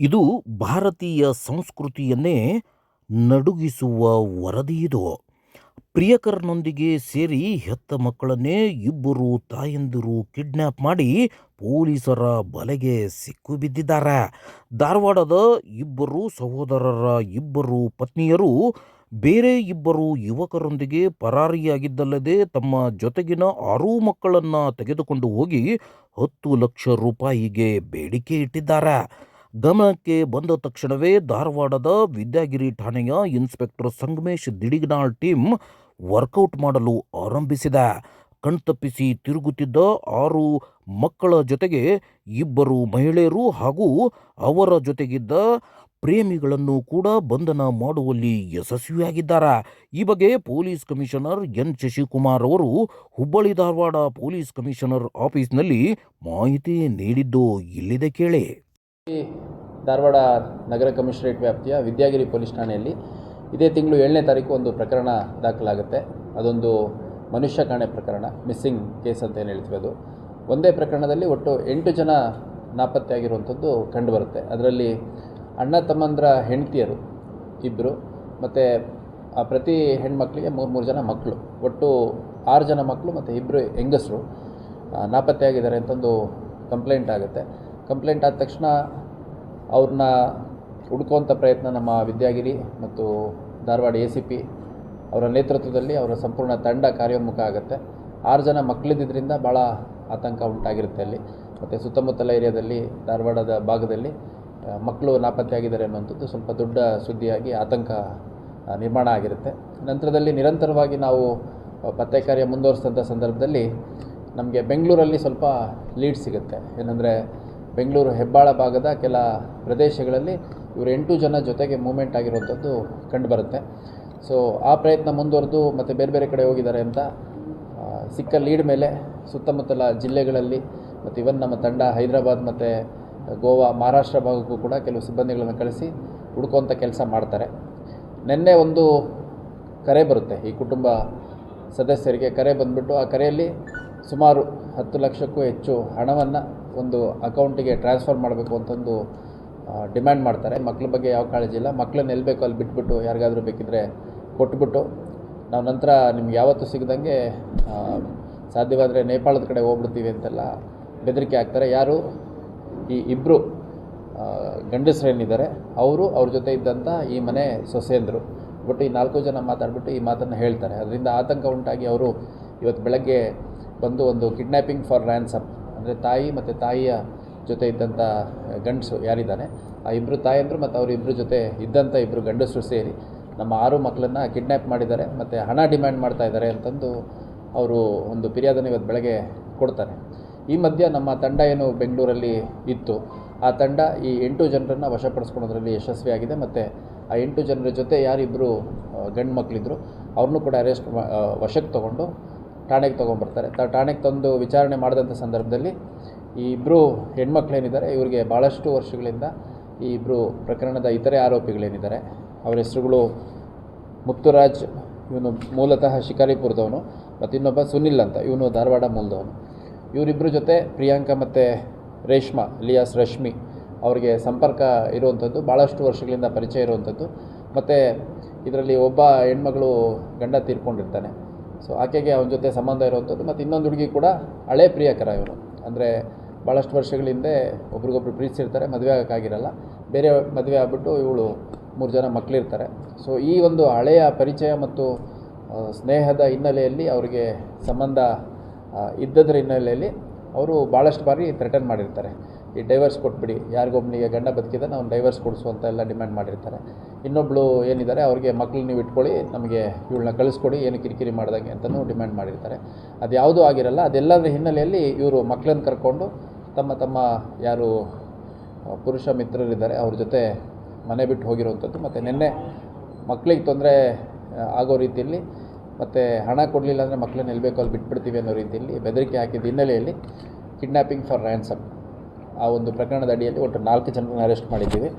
ಇದು ಭಾರತೀಯ ಸಂಸ್ಕೃತಿಯನ್ನೇ ನಡುಗಿಸುವ ವರದಿಯಿದು. ಪ್ರಿಯಕರನೊಂದಿಗೆ ಸೇರಿ ಹೆತ್ತ ಮಕ್ಕಳನ್ನೇ ಇಬ್ಬರು ತಾಯಂದಿರು ಕಿಡ್ನ್ಯಾಪ್ ಮಾಡಿ ಪೊಲೀಸರ ಬಲೆಗೆ ಸಿಕ್ಕು ಬಿದ್ದಿದ್ದಾರೆ ಧಾರವಾಡದ ಇಬ್ಬರು ಸಹೋದರರ ಇಬ್ಬರು ಪತ್ನಿಯರು ಬೇರೆ ಇಬ್ಬರು ಯುವಕರೊಂದಿಗೆ ಪರಾರಿಯಾಗಿದ್ದಲ್ಲದೆ ತಮ್ಮ ಜೊತೆಗಿನ ಆರು ಮಕ್ಕಳನ್ನು ತೆಗೆದುಕೊಂಡು ಹೋಗಿ ಹತ್ತು ಲಕ್ಷ ರೂಪಾಯಿಗೆ ಬೇಡಿಕೆ ಇಟ್ಟಿದ್ದಾರೆ. ಗಮನಕ್ಕೆ ಬಂದ ತಕ್ಷಣವೇ ಧಾರವಾಡದ ವಿದ್ಯಾಗಿರಿ ಠಾಣೆಯ inspector Sangamesh Didiganal team workout ಮಾಡಲು ಆರಂಭಿಸಿದೆ. ಕಣ್ತಪ್ಪಿಸಿ ತಿರುಗುತ್ತಿದ್ದ ಆರು ಮಕ್ಕಳ ಜೊತೆಗೆ ಇಬ್ಬರು ಮಹಿಳೆಯರು ಹಾಗೂ ಅವರ ಜೊತೆಗಿದ್ದ ಪ್ರೇಮಿಗಳನ್ನು ಕೂಡ ಬಂಧನ ಮಾಡುವಲ್ಲಿ ಯಶಸ್ವಿಯಾಗಿದ್ದಾರೆ. ಈ ಬಗ್ಗೆ ಪೊಲೀಸ್ ಕಮಿಷನರ್ ಎನ್. ಶಶಿಕುಮಾರ್ ಅವರು ಹುಬ್ಬಳ್ಳಿ ಧಾರವಾಡ ಪೊಲೀಸ್ ಕಮಿಷನರ್ ಆಫೀಸ್ನಲ್ಲಿ ಮಾಹಿತಿ ನೀಡಿದ್ದು ಇಲ್ಲಿದೆ ಕೇಳಿ. ಧಾರವಾಡ ನಗರ ಕಮಿಷನರೇಟ್ ವ್ಯಾಪ್ತಿಯ ವಿದ್ಯಾಗಿರಿ ಪೊಲೀಸ್ ಠಾಣೆಯಲ್ಲಿ ಇದೇ ತಿಂಗಳು ಏಳನೇ ತಾರೀಕು ಒಂದು ಪ್ರಕರಣ ದಾಖಲಾಗುತ್ತೆ. ಅದೊಂದು ಮನುಷ್ಯ ಕಾಣೆ ಪ್ರಕರಣ, ಮಿಸ್ಸಿಂಗ್ ಕೇಸ್ ಅಂತ ಏನು ಹೇಳ್ತೀವಿ ಅದು. ಒಂದೇ ಪ್ರಕರಣದಲ್ಲಿ ಒಟ್ಟು ಎಂಟು ಜನ ನಾಪತ್ತೆಯಾಗಿರುವಂಥದ್ದು ಕಂಡುಬರುತ್ತೆ. ಅದರಲ್ಲಿ ಅಣ್ಣ, ತಮ್ಮಂದ್ರ ಹೆಂಡತಿಯರು ಇಬ್ಬರು ಮತ್ತು ಆ ಪ್ರತಿ ಹೆಣ್ಮಕ್ಳಿಗೆ ಮೂರು ಮೂರು ಜನ ಮಕ್ಕಳು ಒಟ್ಟು ಆರು ಜನ ಮಕ್ಕಳು ಮತ್ತು ಇಬ್ಬರು ಹೆಂಗಸರು ನಾಪತ್ತೆ ನಾಪತ್ತೆಯಾಗಿದ್ದಾರೆ ಅಂತಂದು ಕಂಪ್ಲೇಂಟ್ ಆಗುತ್ತೆ. ಕಂಪ್ಲೇಂಟ್ ಆದ ತಕ್ಷಣ ಅವ್ರನ್ನ ಹುಡುಕುವಂಥ ಪ್ರಯತ್ನ ನಮ್ಮ ವಿದ್ಯಾಗಿರಿ ಮತ್ತು ಧಾರವಾಡ ಎ ಸಿ ಪಿ ಅವರ ನೇತೃತ್ವದಲ್ಲಿ ಅವರ ಸಂಪೂರ್ಣ ತಂಡ ಕಾರ್ಯೋನ್ಮುಖ ಆಗುತ್ತೆ. ಆರು ಜನ ಮಕ್ಕಳಿದ್ದರಿಂದ ಭಾಳ ಆತಂಕ ಉಂಟಾಗಿರುತ್ತೆ ಅಲ್ಲಿ. ಮತ್ತು ಸುತ್ತಮುತ್ತಲ ಏರಿಯಾದಲ್ಲಿ, ಧಾರವಾಡದ ಭಾಗದಲ್ಲಿ ಮಕ್ಕಳು ನಾಪತ್ತೆಯಾಗಿದ್ದಾರೆ ಅನ್ನುವಂಥದ್ದು ಸ್ವಲ್ಪ ದೊಡ್ಡ ಸುದ್ದಿಯಾಗಿ ಆತಂಕ ನಿರ್ಮಾಣ ಆಗಿರುತ್ತೆ. ನಂತರದಲ್ಲಿ ನಿರಂತರವಾಗಿ ನಾವು ಪತ್ತೆ ಕಾರ್ಯ ಮುಂದುವರಿಸಿದಂಥ ಸಂದರ್ಭದಲ್ಲಿ ನಮಗೆ ಬೆಂಗಳೂರಲ್ಲಿ ಸ್ವಲ್ಪ ಲೀಡ್ ಸಿಗುತ್ತೆ. ಏನಂದರೆ ಬೆಂಗಳೂರು ಹೆಬ್ಬಾಳ ಭಾಗದ ಕೆಲ ಪ್ರದೇಶಗಳಲ್ಲಿ ಇವರು ಎಂಟು ಜನ ಜೊತೆಗೆ ಮೂಮೆಂಟ್ ಆಗಿರುವಂಥದ್ದು ಕಂಡುಬರುತ್ತೆ. ಸೊ ಆ ಪ್ರಯತ್ನ ಮುಂದುವರೆದು ಮತ್ತು ಬೇರೆ ಬೇರೆ ಕಡೆ ಹೋಗಿದ್ದಾರೆ ಅಂತ ಸಿಕ್ಕ ಲೀಡ್ ಮೇಲೆ ಸುತ್ತಮುತ್ತಲ ಜಿಲ್ಲೆಗಳಲ್ಲಿ ಮತ್ತು ಇವನ್ ನಮ್ಮ ತಂಡ ಹೈದರಾಬಾದ್ ಮತ್ತು ಗೋವಾ, ಮಹಾರಾಷ್ಟ್ರ ಭಾಗಕ್ಕೂ ಕೂಡ ಕೆಲವು ಸಿಬ್ಬಂದಿಗಳನ್ನು ಕಳಿಸಿ ಹುಡ್ಕೋಂಥ ಕೆಲಸ ಮಾಡ್ತಾರೆ. ನಿನ್ನೆ ಒಂದು ಕರೆ ಬರುತ್ತೆ ಈ ಕುಟುಂಬ ಸದಸ್ಯರಿಗೆ. ಕರೆ ಬಂದುಬಿಟ್ಟು ಆ ಕರೆಯಲ್ಲಿ ಸುಮಾರು ಹತ್ತು ಲಕ್ಷಕ್ಕೂ ಹೆಚ್ಚು ಹಣವನ್ನು ಒಂದು ಅಕೌಂಟಿಗೆ ಟ್ರಾನ್ಸ್ಫರ್ ಮಾಡಬೇಕು ಅಂತಂದು ಡಿಮ್ಯಾಂಡ್ ಮಾಡ್ತಾರೆ. ಮಕ್ಳ ಬಗ್ಗೆ ಯಾವ ಕಾಳಜಿ ಇಲ್ಲ. ಮಕ್ಕಳನ್ನ ಎಲ್ಲಿ ಬೇಕೋ ಅಲ್ಲಿ ಬಿಟ್ಬಿಟ್ಟು ಯಾರಿಗಾದರೂ ಬೇಕಿದ್ದರೆ ಕೊಟ್ಬಿಟ್ಟು, ನಾವು ನಂತರ ನಿಮ್ಗೆ ಯಾವತ್ತೂ ಸಿಗದಂಗೆ ಸಾಧ್ಯವಾದರೆ ನೇಪಾಳದ ಕಡೆ ಹೋಗ್ಬಿಡ್ತೀವಿ ಅಂತೆಲ್ಲ ಬೆದರಿಕೆ ಹಾಕ್ತಾರೆ. ಯಾರು? ಈ ಇಬ್ಬರು ಗಂಡಸರೇನಿದ್ದಾರೆ. ಅವರು ಅವ್ರ ಜೊತೆ ಇದ್ದಂಥ ಈ ಮನೆ ಸೊಸೆಯಂದರು. ಬಟ್ ಈ ನಾಲ್ಕು ಜನ ಮಾತಾಡ್ಬಿಟ್ಟು ಈ ಮಾತನ್ನು ಹೇಳ್ತಾರೆ. ಅದರಿಂದ ಆತಂಕ ಉಂಟಾಗಿ ಅವರು ಇವತ್ತು ಬೆಳಗ್ಗೆ ಬಂದು ಒಂದು ಕಿಡ್ನ್ಯಾಪಿಂಗ್ ಫಾರ್ ರ್ಯಾನ್ಸಮ್ ಅಂದರೆ ತಾಯಿ ಮತ್ತು ತಾಯಿಯ ಜೊತೆ ಇದ್ದಂಥ ಗಂಡಸು ಯಾರಿದ್ದಾನೆ, ಆ ಇಬ್ಬರು ತಾಯಿಯಂದರು ಮತ್ತು ಅವರಿಬ್ಬರು ಜೊತೆ ಇದ್ದಂಥ ಇಬ್ಬರು ಗಂಡಸರು ಸೇರಿ ನಮ್ಮ ಆರು ಮಕ್ಕಳನ್ನು ಕಿಡ್ನ್ಯಾಪ್ ಮಾಡಿದ್ದಾರೆ ಮತ್ತು ಹಣ ಡಿಮ್ಯಾಂಡ್ ಮಾಡ್ತಾ ಇದ್ದಾರೆ ಅಂತಂದು ಅವರು ಒಂದು ಫಿರ್ಯಾದನ್ನು ಇವತ್ತು ಬೆಳಗ್ಗೆ ಕೊಡ್ತಾರೆ. ಈ ಮಧ್ಯ ನಮ್ಮ ತಂಡ ಏನು ಬೆಂಗಳೂರಲ್ಲಿ ಇತ್ತು. ಆ ತಂಡ ಈ ಎಂಟು ಜನರನ್ನು ವಶಪಡಿಸ್ಕೊಳ್ಳೋದ್ರಲ್ಲಿ ಯಶಸ್ವಿಯಾಗಿದೆ ಮತ್ತು ಆ ಎಂಟು ಜನರ ಜೊತೆ ಯಾರಿಬ್ಬರು ಗಂಡು ಮಕ್ಕಳಿದ್ರು ಅವ್ರನ್ನೂ ಕೂಡ ಅರೆಸ್ಟ್ ವಶಕ್ಕೆ ತೊಗೊಂಡು ಠಾಣೆಗೆ ತೊಗೊಂಬರ್ತಾರೆ ತ, ಠಾಣೆಗೆ ತಂದು ವಿಚಾರಣೆ ಮಾಡಿದಂಥ ಸಂದರ್ಭದಲ್ಲಿ ಈ ಇಬ್ಬರು ಹೆಣ್ಮಕ್ಳೇನಿದ್ದಾರೆ, ಇವರಿಗೆ ಭಾಳಷ್ಟು ವರ್ಷಗಳಿಂದ ಈ ಇಬ್ಬರು ಪ್ರಕರಣದ ಇತರೆ ಆರೋಪಿಗಳೇನಿದ್ದಾರೆ. ಅವರ ಹೆಸರುಗಳು ಮುತ್ತುರಾಜ್, ಇವನು ಮೂಲತಃ ಶಿಕಾರಿಪುರದವನು ಮತ್ತು ಇನ್ನೊಬ್ಬ ಸುನಿಲ್ ಅಂತ, ಇವನು ಧಾರವಾಡ ಮೂಲದವನು. ಇವರಿಬ್ಬರ ಜೊತೆ ಪ್ರಿಯಾಂಕಾ ಮತ್ತು ರೇಷ್ಮಾ ಲಿಯಾಸ್ ರಶ್ಮಿ ಅವರಿಗೆ ಸಂಪರ್ಕ ಇರುವಂಥದ್ದು, ಭಾಳಷ್ಟು ವರ್ಷಗಳಿಂದ ಪರಿಚಯ ಇರುವಂಥದ್ದು. ಮತ್ತು ಇದರಲ್ಲಿ ಒಬ್ಬ ಹೆಣ್ಮಗಳು ಗಂಡ ತೀರ್ಕೊಂಡಿರ್ತಾನೆ. ಸೊ ಆಕೆಗೆ ಅವನ ಜೊತೆ ಸಂಬಂಧ ಇರುವಂಥದ್ದು. ಮತ್ತು ಇನ್ನೊಂದು ಹುಡುಗಿ ಕೂಡ ಹಳೆ ಪ್ರಿಯಕರ ಇವರು. ಅಂದರೆ ಭಾಳಷ್ಟು ವರ್ಷಗಳ ಹಿಂದೆ ಒಬ್ರಿಗೊಬ್ರು ಪ್ರೀತಿಸಿರ್ತಾರೆ, ಮದುವೆ ಆಗೋಕ್ಕಾಗಿರಲ್ಲ. ಬೇರೆ ಮದುವೆ ಆಗ್ಬಿಟ್ಟು ಇವಳು ಮೂರು ಜನ ಮಕ್ಕಳಿರ್ತಾರೆ ಸೊ ಈ ಒಂದು ಹಳೆಯ ಪರಿಚಯ ಮತ್ತು ಸ್ನೇಹದ ಹಿನ್ನೆಲೆಯಲ್ಲಿ ಅವರಿಗೆ ಸಂಬಂಧ ಇದ್ದದ್ರ ಹಿನ್ನೆಲೆಯಲ್ಲಿ ಅವರು ಭಾಳಷ್ಟು ಬಾರಿ ಥ್ರೆಟನ್ ಮಾಡಿರ್ತಾರೆ. ಈ ಡೈವರ್ಸ್ ಕೊಟ್ಬಿಡಿ ಯಾರಿಗೊಬ್ಬನಿಗೆ ಗಂಡ ಬದುಕಿದ್ರೆ ನಾವು ಡೈವರ್ಸ್ ಕೊಡಿಸು ಅಂತ ಎಲ್ಲ ಡಿಮ್ಯಾಂಡ್ ಮಾಡಿರ್ತಾರೆ. ಇನ್ನೊಬ್ಳು ಏನಿದ್ದಾರೆ ಅವ್ರಿಗೆ ಮಕ್ಳು ನೀವು ಇಟ್ಕೊಳ್ಳಿ, ನಮಗೆ ಇವಳನ್ನ ಕಳಿಸ್ಕೊಡಿ, ಏನು ಕಿರಿಕಿರಿ ಮಾಡ್ದಂಗೆ ಅಂತಲೂ ಡಿಮ್ಯಾಂಡ್ ಮಾಡಿರ್ತಾರೆ. ಅದು ಯಾವುದೂ ಆಗಿರಲ್ಲ, ಅದೆಲ್ಲದರ ಹಿನ್ನೆಲೆಯಲ್ಲಿ ಇವರು ಮಕ್ಕಳನ್ನು ಕರ್ಕೊಂಡು ತಮ್ಮ ತಮ್ಮ ಯಾರು ಪುರುಷ ಮಿತ್ರರಿದ್ದಾರೆ, ಅವ್ರ ಜೊತೆ ಮನೆ ಬಿಟ್ಟು ಹೋಗಿರುವಂಥದ್ದು. ಮತ್ತು ನಿನ್ನೆ ಮಕ್ಕಳಿಗೆ ತೊಂದರೆ ಆಗೋ ರೀತಿಯಲ್ಲಿ, ಮತ್ತು ಹಣ ಕೊಡಲಿಲ್ಲ ಅಂದರೆ ಮಕ್ಕಳನ್ನ ಎಲ್ಲಿ ಬೇಕೋ ಅಲ್ಲಿ ಬಿಟ್ಬಿಡ್ತೀವಿ ಅನ್ನೋ ರೀತಿಯಲ್ಲಿ ಬೆದರಿಕೆ ಹಾಕಿದ ಹಿನ್ನೆಲೆಯಲ್ಲಿ ಕಿಡ್ನ್ಯಾಪಿಂಗ್ ಫಾರ್ ರ್ಯಾನ್ಸಮ್ ಆ ಒಂದು ಪ್ರಕರಣದ ಅಡಿಯಲ್ಲಿ ಒಟ್ಟು ನಾಲ್ಕು ಜನರನ್ನು ಅರೆಸ್ಟ್ ಮಾಡಿದ್ದೀವಿ.